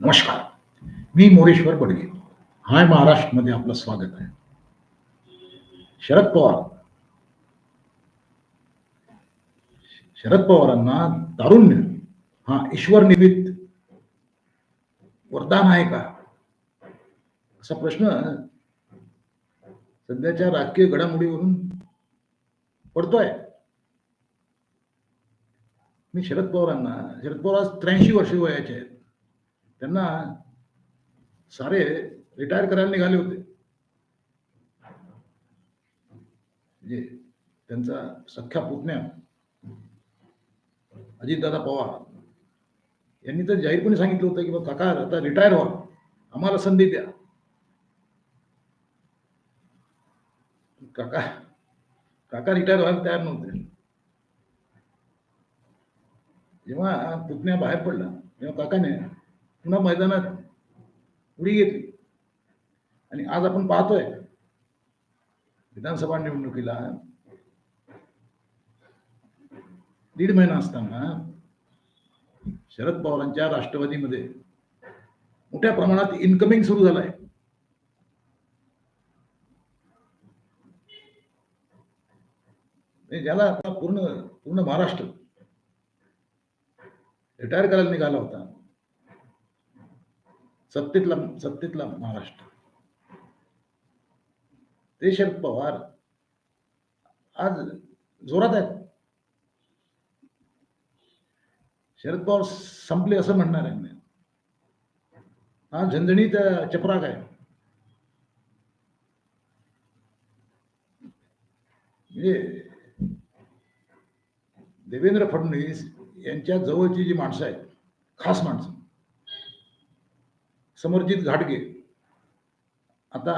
नमस्कार. मी मोरेश्वर बडगे. हाय महाराष्ट्रमध्ये आपलं स्वागत आहे. शरद पवार. शरद पवारांना तारुण्य हा ईश्वर निमित्त वरदान आहे का? असा प्रश्न सध्याच्या राजकीय घडामोडीवरून पडतोय. मी शरद पवारांना शरद पवार आज त्र्याऐंशी वर्ष वयाचे आहेत. त्यांना सारे रिटायर करायला निघाले होते. म्हणजे त्यांचा सख्या पुतण्या अजितदादा पवार यांनी तर जाहीरपणे सांगितलं होतं की बा काका आता रिटायर व्हा आम्हाला संधी द्या. काका काका रिटायर व्हायला तयार नव्हते. जेव्हा पुतण्या बाहेर पडला तेव्हा काकाने पुन्हा मैदानात उडी घेतली. आणि आज आपण पाहतोय विधानसभा निवडणुकीला दीड महिना असताना शरद पवारांच्या राष्ट्रवादीमध्ये मोठ्या प्रमाणात इन्कमिंग सुरू झालाय. म्हणजे ज्याला आता पूर्ण पूर्ण महाराष्ट्र रिटायर करायला निघाला होता सत्तेतला सत्तेतला महाराष्ट्र. ते शरद पवार आज जोरात आहेत. शरद पवार संपले असं म्हणणार आहे हा झंझणीत चपराक आहे. म्हणजे देवेंद्र फडणवीस यांच्या जवळची जी माणसं आहेत खास माणसं समरजित घाटगे. आता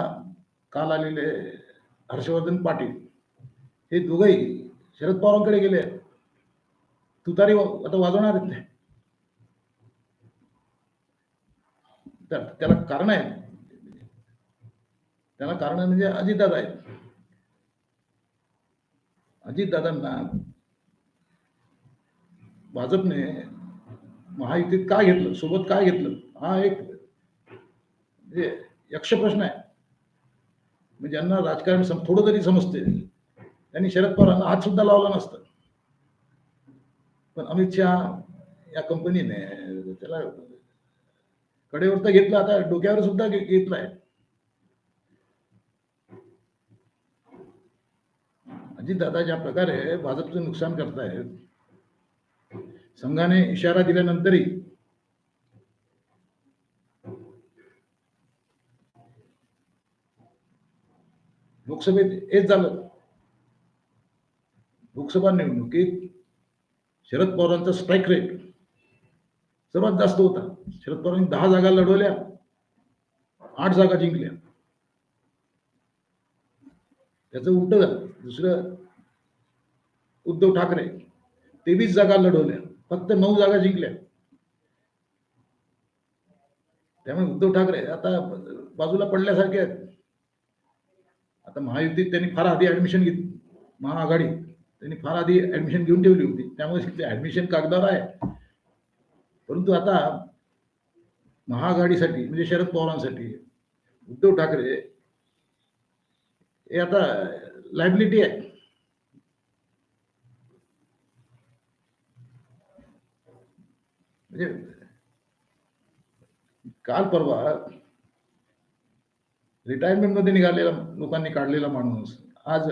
काल आलेले हर्षवर्धन पाटील हे दोघंही शरद पवारांकडे गेले आहेत. तुतारी आता वाजवणार आहेत ते. त्याला कारण आहे त्याला कारण म्हणजे अजितदादा आहेत. अजितदादांना भाजपने महायुतीत काय घेतलं? सोबत काय घेतलं? हा एक म्हणजे यक्ष प्रश्न आहे. म्हणजे ज्यांना राजकारण सम- थोडं तरी समजते. त्यांनी शरद पवारांना हात सुद्धा लावला नसतं. पण अमित शहा या कंपनीने त्याला कडेवर तर घेतलं आता डोक्यावर सुद्धा घे- घेतलाय. अजितदादा ज्या प्रकारे भाजपचं नुकसान करतायत संघाने इशारा दिल्यानंतरही लोकसभेत हेच झालं. लोकसभा निवडणुकीत शरद पवारांचा स्ट्राईक रेट सर्वात जास्त होता. शरद पवारांनी दहा जागा लढवल्या आठ जागा जिंकल्या. त्याचं उलट झालं. दुसरं उद्धव ठाकरे तेवीस जागा लढवल्या फक्त नऊ जागा जिंकल्या. त्यामुळे उद्धव ठाकरे आता बाजूला पडल्यासारखे आहेत. आता महायुतीत त्यांनी फार आधी ऍडमिशन घेतली. महाआघाडी. त्यांनी फार आधी ऍडमिशन घेऊन ठेवली होती. त्यामुळे ऍडमिशन कागदावर आहे. परंतु आता महाआघाडीसाठी म्हणजे शरद पवारांसाठी उद्धव ठाकरे हे आता लायबिलिटी आहे. म्हणजे काल परवा रिटायरमेंटमध्ये निघालेला लोकांनी काढलेला माणूस. आज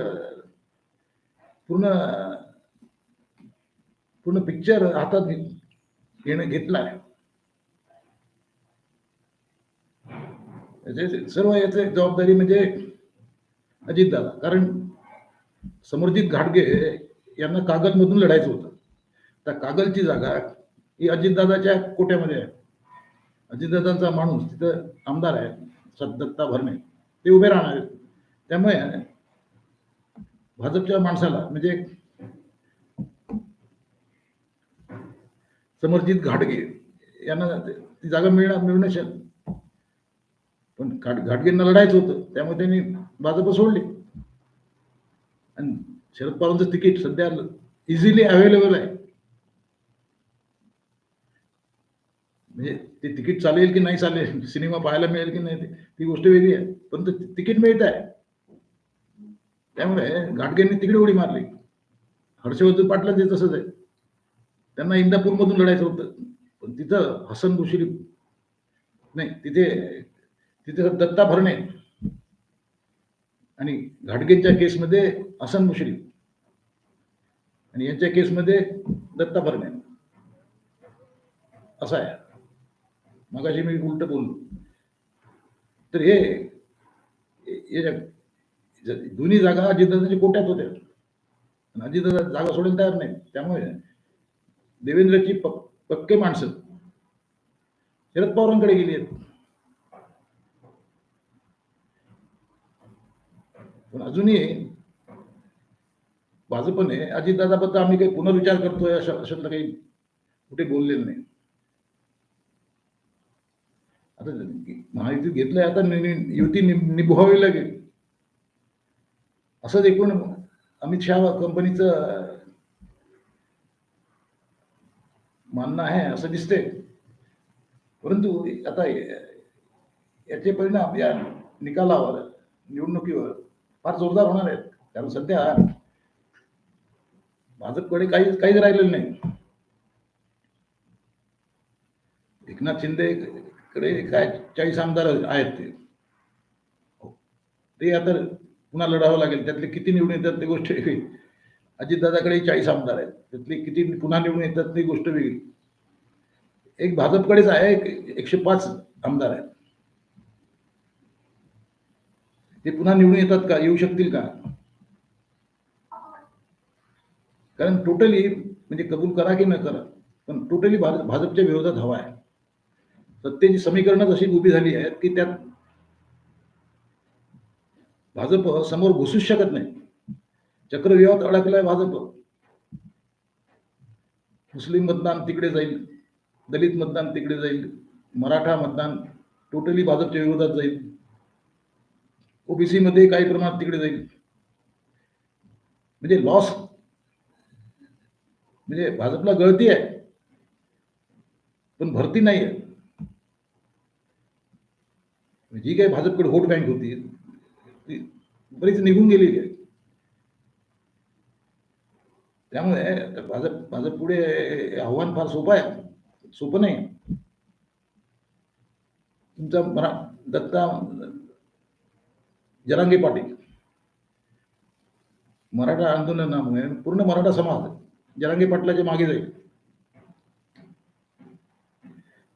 पूर्ण पूर्ण पिक्चर हातात घेणं घेतलाय याचे सर्व याचे जबाबदारी म्हणजे अजितदादा. कारण समरजित घाटगे यांना कागदमधून लढायचं होतं. त्या कागलची जागा ही अजितदादाच्या कोट्यामध्ये आहे. अजितदादांचा माणूस तिथं आमदार आहे. सदत्ता भरणे ते उभे राहणार आहेत. त्यामुळे भाजपच्या माणसाला म्हणजे समरजित घाटगे यांना ती जागा मिळणार मिळणं शक पण घाट घाटगेंना लढायचं होतं त्यामुळे त्यांनी भाजप सोडली. आणि शरद पवारांचं तिकीट सध्या इझिली अवेलेबल आहे. म्हणजे ते तिकीट चालेल की नाही चालेल सिनेमा पाहायला मिळेल की नाही ते- ती गोष्ट वेगळी आहे. पण तिकीट मिळत आहे. त्यामुळे घाटगेंनी तिकडे उडी मारली. हर्षवर्धन पाटला ते तसंच आहे. त्यांना इंदापूरमधून लढायचं होतं. पण तिथं हसन मुश्रीफ नाही तिथे तिथे दत्ता भरणे आणि घाटगेंच्या केसमध्ये हसन मुश्रीफ आणि यांच्या केसमध्ये दत्ता भरणे. असं आहे. मगाशी मी उलट बोललो. तर हे दोन्ही जागा अजितदादाच्या कोट्यात होत्या. आणि अजितदादा जागा सोडायला तयार नाही त्यामुळे देवेंद्रची पक्के माणसं शरद पवारांकडे गेली आहेत. पण अजूनही भाजपने अजितदादाबद्दल आम्ही काही पुनर्विचार करतोय अशा अशातलं काही कुठे बोललेलं नाही. माहिती घेतलंय आता युती निभवावी लागेल असंच एकूण अमित शहा कंपनीचं मानणं आहे असं दिसते परंतु आता याचे परिणाम या निकालावर निवडणुकीवर फार जोरदार होणार आहेत. कारण सध्या भाजपकडे काही काहीच राहिलेलं नाही. एकनाथ शिंदे कडे काय चाळीस आमदार आहेत ते. ते आता पुन्हा लढावं लागेल. त्यातले किती निवडून येतात ती गोष्ट वेगळी. अजितदादाकडे चाळीस आमदार आहेत. त्यातले किती पुन्हा निवडून येतात ती गोष्ट वेगळी. एक भाजपकडेच आहे एक- एकशे पाच आमदार आहेत. ते पुन्हा निवडून येतात का? येऊ शकतील का? कारण टोटली म्हणजे कबूल करा की न करा पण टोटली भाजपच्या विरोधात हवा आहे. सत्तेची समीकरणं अशी उभी झाली आहेत की त्यात भाजप समोर घुसूच शकत नाही. चक्रव्यूहात अडकलाय भाजप. मुस्लिम मतदान तिकडे जाईल दलित मतदान तिकडे जाईल मराठा मतदान टोटली भाजपच्या विरोधात जाईल. ओबीसी मध्ये काही प्रमाणात तिकडे जाईल. म्हणजे लॉस म्हणजे भाजपला गळती आहे. पण भरती नाही आहे म्हणजे जी काही भाजपकडे व्होट बँक होती ती बरीच निघून गेलेली आहे. त्यामुळे भाजप भाजप पुढे आव्हान फार सोपं आहे. सोपं नाही. तुमचा मरा दत्ता जरांगे पाटील. मराठा आंदोलनामुळे पूर्ण मराठा समाज जरांगे पाटलाच्या मागे जाईल.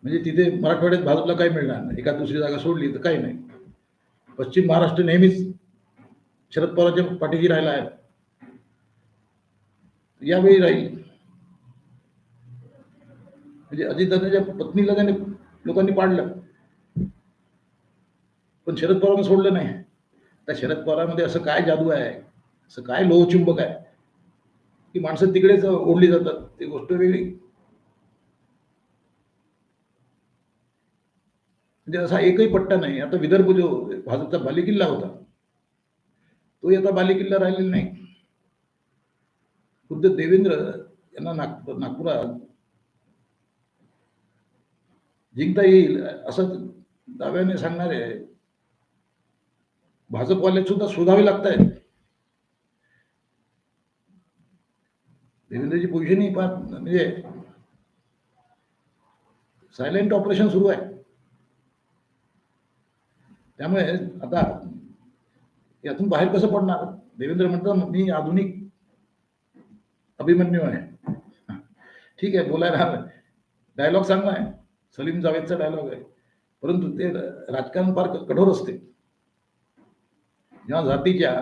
म्हणजे तिथे मराठवाड्यात भाजपला काही मिळणार नाही. एका दुसरी जागा सोडली तर काही नाही. पश्चिम महाराष्ट्र नेहमीच शरद पवारांच्या पाठीशी राहिला आहे. यावेळी राहील. म्हणजे अजितदादाच्या पत्नीला त्याने लोकांनी पाडलं. पण शरद पवारांना सोडलं नाही. त्या शरद पवारांमध्ये असं काय जादू आहे? असं काय लोहचुंबक आहे? की माणसं तिकडेच ओढली जातात. ती गोष्ट वेगळी. म्हणजे असा एकही पट्टा नाही. आता विदर्भ जो भाजपचा बालेकिल्ला होता तो आता बालेकिल्ला राहिलेला नाही. खुद्द देवेंद्र यांना नागपूर नागपुरात जिंकता येईल असं दाव्याने सांगणारे भाजपवाले सुद्धा शोधावे लागत आहेत देवेंद्रची पोझिशन ही फार म्हणजे सायलेंट ऑपरेशन सुरू आहे. त्यामुळे आता यातून बाहेर कसं पडणार? देवेंद्र म्हणतात मी आधुनिक अभिमन्यू आहे. ठीक आहे बोलायला डायलॉग चांगला आहे. सलीम जावेदचा डायलॉग आहे. परंतु ते राजकारण फार कठोर असते. जेव्हा जातीच्या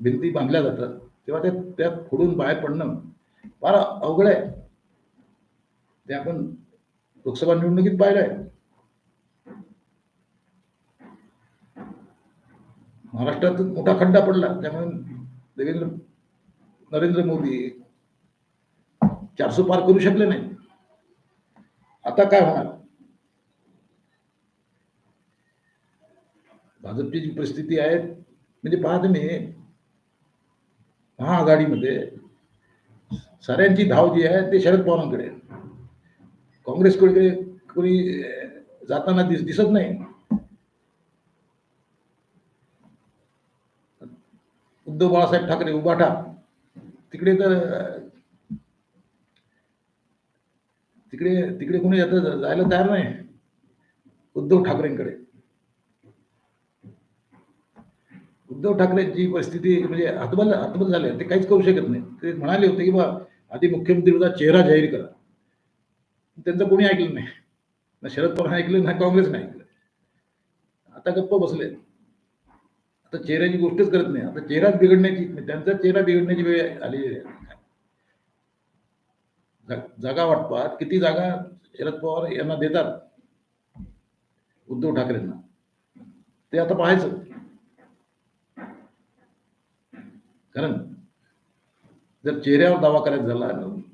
भिंती बांधल्या जातात तेव्हा ते त्यात फोडून बाहेर पडणं फार अवघड आहे. ते आपण लोकसभा निवडणुकीत पाहिलं आहे महाराष्ट्रात मोठा खड्डा पडला त्यामुळे देवेंद्र नरेंद्र मोदी चारशे पार करू शकले नाही. आता काय होणार? भाजपची जी परिस्थिती आहे म्हणजे पहा तुम्ही महाआघाडीमध्ये साऱ्यांची धाव जी आहे ते शरद पवारांकडे काँग्रेसकडे कोणी जाताना दिस दिसत नाही. उद्धव बाळासाहेब ठाकरे उभाटा तिकडे तर तिकडे तिकडे कोणी आता जायला तयार नाही. उद्धव ठाकरेंकडे. उद्धव ठाकरेंची परिस्थिती म्हणजे हतबल हतबल झाले. ते काहीच करू शकत नाही. ते म्हणाले होते की बा आधी मुख्यमंत्री होता चेहरा जाहीर करा. त्यांचं कोणी ऐकलं नाही. ना शरद पवार ऐकलं ना काँग्रेसने ऐकलं. आता गप्प बसले आता चेहऱ्याची गोष्टच करत नाही. आता चेहराच बिघडण्याची त्यांचा चेहरा बिघडण्याची वेळ आलेली आहे. जागा वाटपात. किती जागा शरद पवार यांना देतात? उद्धव ठाकरेंना. ते आता पाहायचं. कारण जर चेहऱ्यावर दावा करायचा झाला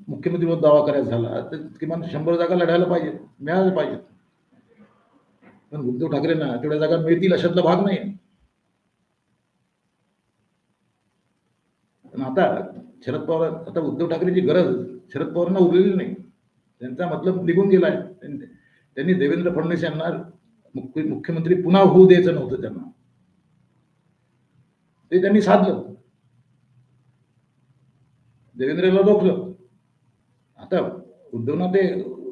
मुख्यमंत्रीवर दावा करायचा झाला तर किमान शंभर जागा लढायला पाहिजे मिळायला पाहिजे. पण उद्धव ठाकरेंना तेवढ्या जागा मिळतील अशातला भाग नाही पण आता शरद पवार आता उद्धव ठाकरेची गरज शरद पवारांना उरलेली नाही. त्यांचा मतलब निघून गेलाय. त्यांनी त्यांनी देवेंद्र फडणवीस यांना मुख्यमंत्री पुन्हा होऊ द्यायचं नव्हतं त्यांना. ते त्यांनी साधलं. देवेंद्रला रोखलं. आता उद्धवना ते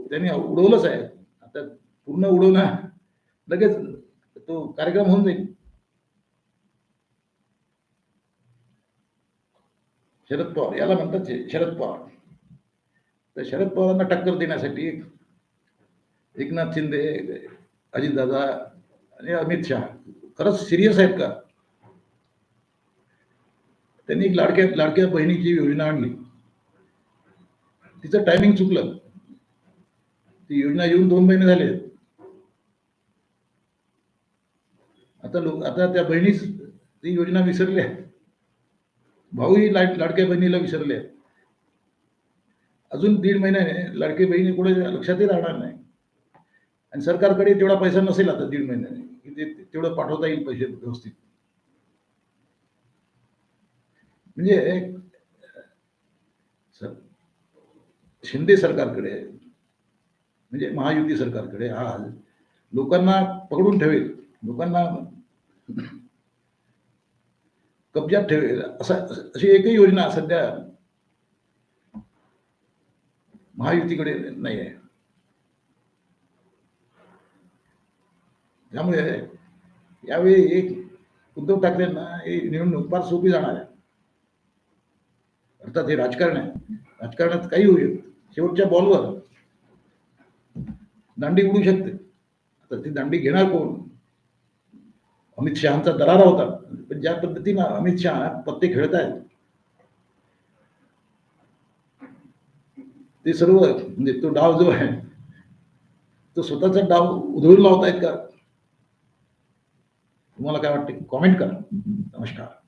त्यांनी उडवलंच आहे. आता पूर्ण उडवणं लगेच तो कार्यक्रम होऊन जाईल. शरद पवार याला म्हणतात शरद पवार तर शरद पवारांना टक्कर देण्यासाठी एकनाथ शिंदे अजितदादा आणि अमित शहा. खरंच सिरियस आहेत का? त्यांनी एक लाडक्या लाडक्या बहिणीची योजना आणली. तिचं टायमिंग चुकलं. ती योजना येऊन दोन महिने झाले. आता लोक आता त्या बहिणीच ती योजना विसरली आहे भाऊही लाड लाडक्या बहिणीला विसरले. आहेत. अजून दीड महिन्याने लाडकी बहिणी कुठे लक्षातही राहणार नाही. आणि सरकारकडे तेवढा पैसा नसेल आता दीड महिन्याने. की ते तेवढं पाठवता येईल पैसे व्यवस्थित. म्हणजे सर शिंदे सरकारकडे म्हणजे महायुती सरकारकडे आज लोकांना पकडून ठेवेल. लोकांना कब्जात ठेवेल असा अशी एकही योजना सध्या महायुतीकडे नाही आहे. त्यामुळे यावेळी एक उद्धव ठाकरेंना ही निवडणूक फार सोपी जाणार आहे. अर्थात हे राजकारण आहे. राजकारणात काही होईल शेवटच्या बॉलवर दांडी उडू शकते. आता ती दांडी घेणार कोण? अमित शहाचा दरारा होता. ज्या पद्धतीनं अमित शहा पत्ते खेळत आहेत ते सर्व म्हणजे तो डाव जो आहे तो स्वतःचा डाव उधळून लावतायत का? तुम्हाला काय वाटते? कॉमेंट करा. नमस्कार.